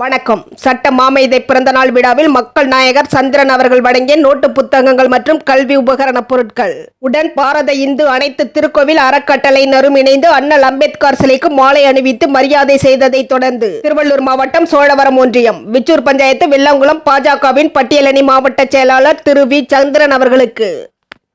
வணக்கம். சட்ட மாமேதை பிறந்தநாள் விழாவில் மக்கள் நாயகர் சந்திரன் அவர்கள் வழங்கிய நோட்டு புத்தகங்கள் மற்றும் கல்வி உபகரண பொருட்கள். உடன் பாரத இந்து அனைத்து திருக்கோவில் அறக்கட்டளையினரும் இணைந்து அண்ணல் அம்பேத்கர் சிலைக்கு மாலை அணிவித்து மரியாதை செய்ததை தொடர்ந்து திருவள்ளூர் மாவட்டம் சோழவரம் ஒன்றியம் விச்சூர் பஞ்சாயத்து வெள்ளங்குளம் பாஜகவின் பட்டியலணி மாவட்ட செயலாளர் திரு வி. சந்திரன் அவர்களுக்கு.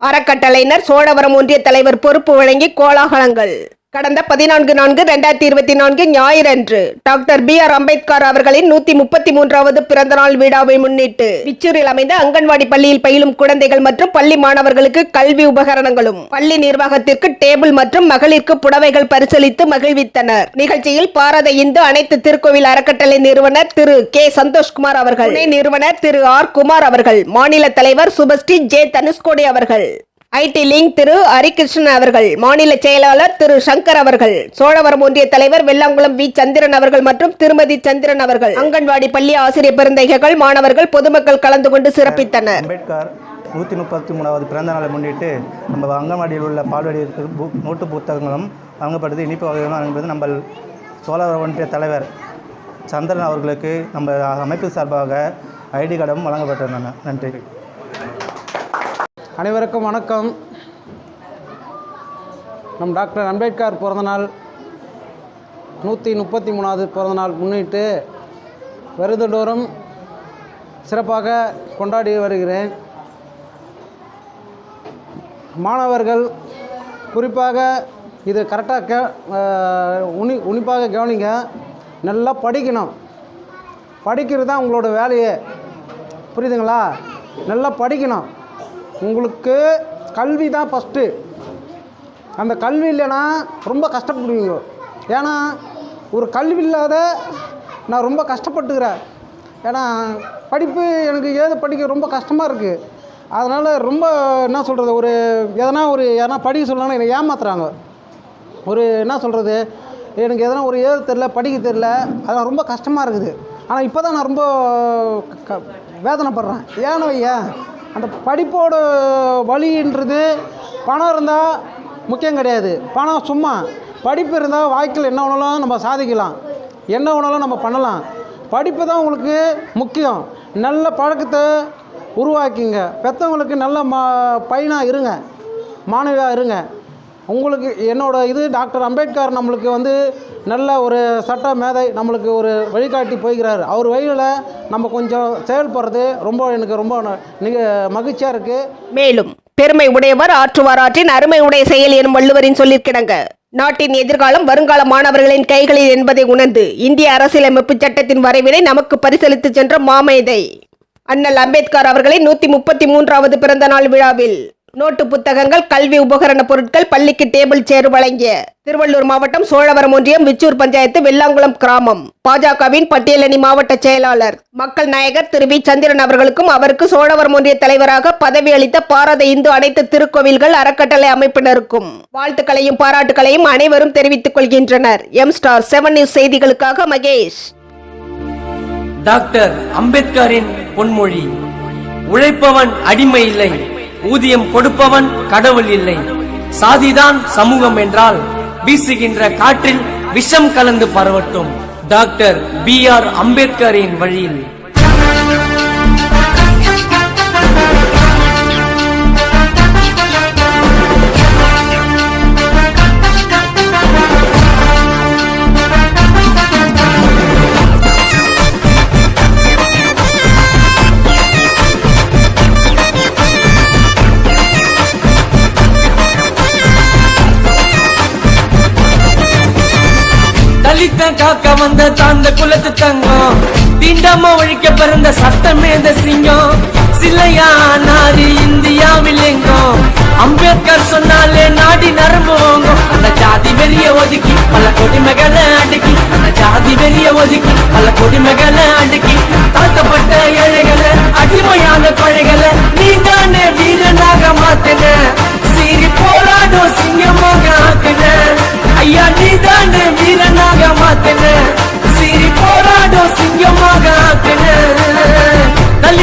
அறக்கட்டளையினர் சோழவரம் ஒன்றிய தலைவர் பொறுப்பு வழங்கி கோலாகலங்கள். கடந்த பதினான்கு நான்கு ரெண்டாயிரத்தி இருபத்தி நான்கு ஞாயிறன்று டாக்டர் பி ஆர் அம்பேத்கர் அவர்களின் நூத்தி முப்பத்தி மூன்றாவது பிறந்தநாள் விழாவை முன்னிட்டு விச்சூரில் அமைந்த அங்கன்வாடி பள்ளியில் பயிலும் குழந்தைகள் மற்றும் பள்ளி மாணவர்களுக்கு கல்வி உபகரணங்களும் பள்ளி நிர்வாகத்திற்கு டேபிள் மற்றும் மகளிருக்கு புடவைகள் பரிசளித்து மகிழ்வித்தனர். நிகழ்ச்சியில் பாரத இந்து அனைத்து திருக்கோவில் அறக்கட்டளை நிறுவனர் திரு கே சந்தோஷ்குமார் அவர்கள் துணை நிறுவனர் திரு ஆர் குமார் அவர்கள் மாநில தலைவர் சுபஸ்ரீ ஜே தனுஷ்கோடி அவர்கள். ஐடி லிங்க் திரு ஹரிகிருஷ்ணன் அவர்கள் மாநில செயலாளர் திரு சங்கர் அவர்கள் சோழவரம் ஒன்றிய தலைவர் வெள்ளாங்குளம் வி. சந்திரன் அவர்கள் மற்றும் திருமதி சந்திரன் அவர்கள். அங்கன்வாடி பள்ளி ஆசிரியர் பெருந்தைகள் மாணவர்கள் பொதுமக்கள் கலந்து கொண்டு சிறப்பித்தனர். அம்பேத்கர் நூற்றி முப்பத்தி மூணாவது பிறந்த நாளை முன்னிட்டு நம்ம அங்கன்வாடியில் உள்ள பால்வாடிக்கு நோட்டு புத்தகங்களும் வழங்கப்படுது. இனிப்பு வகைகளும் வழங்கப்படுது. நம்ம சோழவரம் ஒன்றிய தலைவர் சந்திரன் அவர்களுக்கு நம்ம அமைப்பு சார்பாக ஐடி கார்டும் வழங்கப்பட்டிருந்தன. நன்றி. அனைவருக்கும் வணக்கம். நம் டாக்டர் அம்பேத்கர் பிறந்தநாள் நூற்றி முப்பத்தி மூணாவது பிறந்தநாள் முன்னிட்டு வருடந்தோறும் சிறப்பாக கொண்டாடி வருகிறேன். மாணவர்கள் குறிப்பாக இது கரெக்டாக கே உனி உன்னிப்பாக கவனிங்க. நல்லா படிக்கணும். படிக்கிறது தான் உங்களோட வேலையே. புரியுதுங்களா? நல்லா படிக்கணும். உங்களுக்கு கல்வி தான் ஃபஸ்ட்டு அந்த கல்வி இல்லைன்னா ரொம்ப கஷ்டப்படுவீங்க. ஏன்னா ஒரு கல்வி இல்லாத நான் ரொம்ப கஷ்டப்பட்டுக்கிறேன். ஏன்னா படிப்பு எனக்கு ஏது படிக்க ரொம்ப கஷ்டமாக இருக்குது அதனால் ரொம்ப என்ன சொல்கிறது ஒரு எதனா ஒரு எதனா படிக்க சொல்லணும்னா என்னை ஏமாத்துறாங்க. ஒரு என்ன சொல்கிறது எனக்கு எதனா ஒரு எழுத தெரில படிக்க தெரில அதெல்லாம் ரொம்ப கஷ்டமாக இருக்குது. ஆனால் இப்போ தான் நான் ரொம்ப க வேதனைப்படுறேன். ஏன்னு வையேன் அந்த படிப்போட வழின்றது பணம் இருந்தால் முக்கியம் கிடையாது. பணம் சும்மா படிப்பு இருந்தால் வாழ்க்கையில் என்ன வேணாலும் நம்ம சாதிக்கலாம். என்ன வேணாலும் நம்ம பண்ணலாம். படிப்பு தான் உங்களுக்கு முக்கியம். நல்ல பழக்கத்தை உருவாக்கிங்க. பெற்றவங்களுக்கு நல்ல மா பையனாக இருங்க. மாணவியாக இருங்க. உங்களுக்கு என்னோட இது டாக்டர் அம்பேத்கர் நம்மளுக்கு வந்து நல்ல ஒரு சட்ட மேதை நம்மளுக்கு ஒரு வழிகாட்டி போய்கிறார். அவர் வழியில் நம்ம கொஞ்சம் செயல்படுறது ரொம்ப எனக்கு ரொம்ப நிக மகிழ்ச்சியாக இருக்குது மேலும் பெருமை உடையவர் ஆற்றுவார் ஆற்றின் அருமை உடைய செயல் எனும் வள்ளுவரின் சொல்லிருக்கிடங்க நாட்டின் எதிர்காலம் வருங்கால மாணவர்களின் கைகளில் என்பதை உணர்ந்து இந்திய அரசியலமைப்பு சட்டத்தின் வரைவினை நமக்கு பரிசளித்து சென்ற மாமேதை. அண்ணல் அம்பேத்கர் அவர்களின் நூத்தி முப்பத்தி மூன்றாவது பிறந்த நாள் விழாவில் நோட்டு புத்தகங்கள் கல்வி உபகரண பொருட்கள் பள்ளிக்கு டேபிள் சேர் வழங்கிய திருவள்ளூர் மாவட்டம் சோழவரம் ஒன்றியம் விச்சூர் பஞ்சாயத்து வெள்ளாங்குளம் கிராமம். பாஜகவின் பட்டியலணி மாவட்ட செயலாளர் மக்கள் நாயகர் திரு வி. சந்திரன் அவர்களுக்கும் அவருக்கு சோழவரம் ஒன்றிய தலைவராக பதவி அளித்த பாரத இந்து அனைத்து திருக்கோவில்கள் அறக்கட்டளை அமைப்பினருக்கும் வாழ்த்துக்களையும் பாராட்டுகளையும் அனைவரும் தெரிவித்துக் கொள்கின்றனர். எம் ஸ்டார் செவன் நியூஸ் செய்திகளுக்காக மகேஷ். டாக்டர் அம்பேத்கரின் பொன்மொழி உழைப்பவன் அடிமை இல்லை. ஊதியம் கொடுப்பவன் கடவுள் இல்லை. சாதிதான் சமூகம் என்றால் வீசுகின்ற காற்றில் விஷம் கலந்து பரவட்டும். டாக்டர் பி ஆர் அம்பேத்கரின் வழியில். தான் காக்க வந்த தாந்த குலத்து தங்கம். தீண்டாம ஒழிக்க பிறந்த சட்டமே இந்த சிங்கம். சிலையா நாரி இந்தியாவில் எங்கும் அம்பேத்கர் சொன்னாலே நாடி நரம்பு அந்த ஜாதி வெறிய ஒதுக்கி பல கொடிமைகளை அடுக்கி. அந்த ஜாதி வெறிய ஒதுக்கி பல கொடிமைகளை அடுக்கி. தாக்கப்பட்ட ஏழைகளை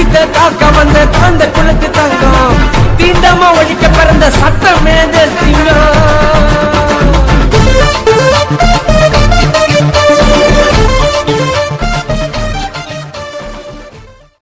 தலித்த தாக்க வந்த தாந்த குலத்து தங்கம் தீண்டமா ஒழிக்க பிறந்த சட்டம் சிங்கம்